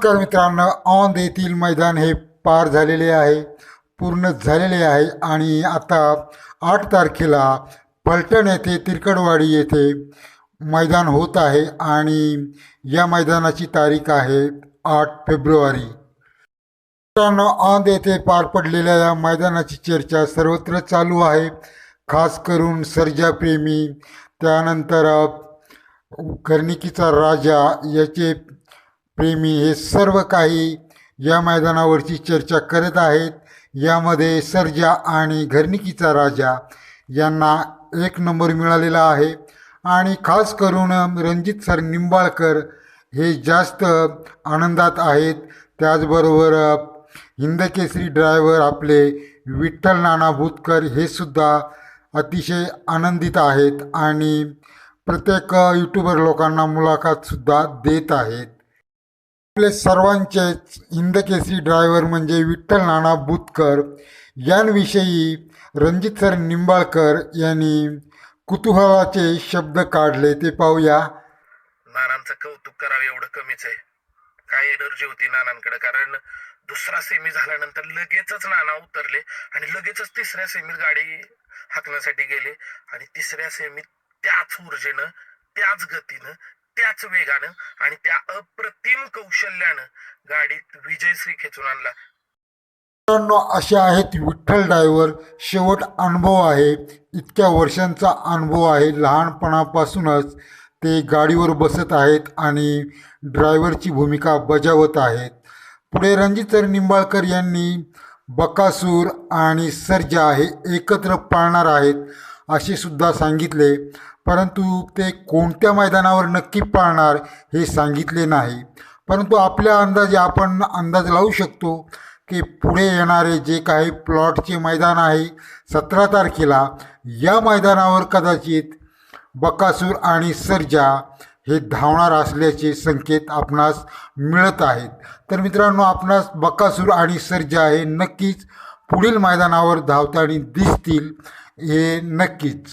नमस्कार मित्रांनो औंध येथील मैदान हे पार झालेले आहे पूर्ण झालेले आहे आणि आता आठ तारखेला पलटण येथे तिरकडवाडी येथे मैदान होत आहे आणि या मैदानाची तारीख आहे आठ फेब्रुवारी. मित्रांनो औंध येथे पार पडलेल्या या मैदानाची चर्चा सर्वत्र चालू आहे. खास करून सर्जाप्रेमी त्यानंतर कर्णिकीचा राजा याचे प्रेमी हे सर्व काही या मैदानावरची चर्चा करत आहेत. यामध्ये सर्जा आणि घरणिकीचा राजा यांना एक नंबर मिळालेला आहे. आणि खास करून रणजित सर निंबाळकर हे जास्त आनंदात आहेत. त्याचबरोबर हिंदकेसरी ड्रायव्हर आपले विठ्ठल नाना भूतकर हे सुद्धा अतिशय आनंदित आहेत आणि प्रत्येक यूट्यूबर लोकांना मुलाखतसुद्धा देत आहेत. आपले सर्वांचेच हिंदकेसरी ड्रायव्हर म्हणजे विठ्ठल नाना बुतकर. यांविषयी रणजित सर निंबाळकर यांनी कुतूहलाचे शब्द काढले. ते पाहूया. नानांचं कौतुक करावं एवढं कमीच आहे. काय एनर्जी होती नानांकडे? कारण दुसरा सेमी झाल्यानंतर लगेचच नाना उतरले आणि लगेचच तिसऱ्या सेमीत गाडी हाकण्यासाठी गेले. आणि तिसऱ्या सेमीत त्याच ऊर्जेनं त्याच गतीनं त्याच वेगानं आणि त्या अप्रतिम कौशल्यानं गाडीत विजयश्री खेचून आणला. मित्रांनो असे आहेत विठ्ठल ड्रायव्हर. शेवट अनुभव आहे. इतक्या वर्षांचा अनुभव आहे. लहानपणापासूनच ते गाडीवर बसत आहेत आणि ड्रायव्हरची भूमिका बजावत आहेत. पुढे रणजितर निंबाळकर यांनी बकासूर आणि सर्जा हे एकत्र पाळणार आहेत. असे सुद्धा सांगितले. परंतु ते कोणत्या मैदानावर नक्की पाळणार हे सांगितले नाही. परंतु आपल्या अंदाजे आपण अंदाज लावू शकतो की पुढे येणारे जे काही प्लॉटचे मैदान आहे सतरा तारखेला या मैदानावर कदाचित बकासूर आणि सर्जा हे धावणार असल्याचे संकेत आपणास मिळत आहेत. तर मित्रांनो आपणास बकासूर आणि सर्जा हे नक्कीच पुढील मैदानावर धावताना दिसतील हे नक्कीच.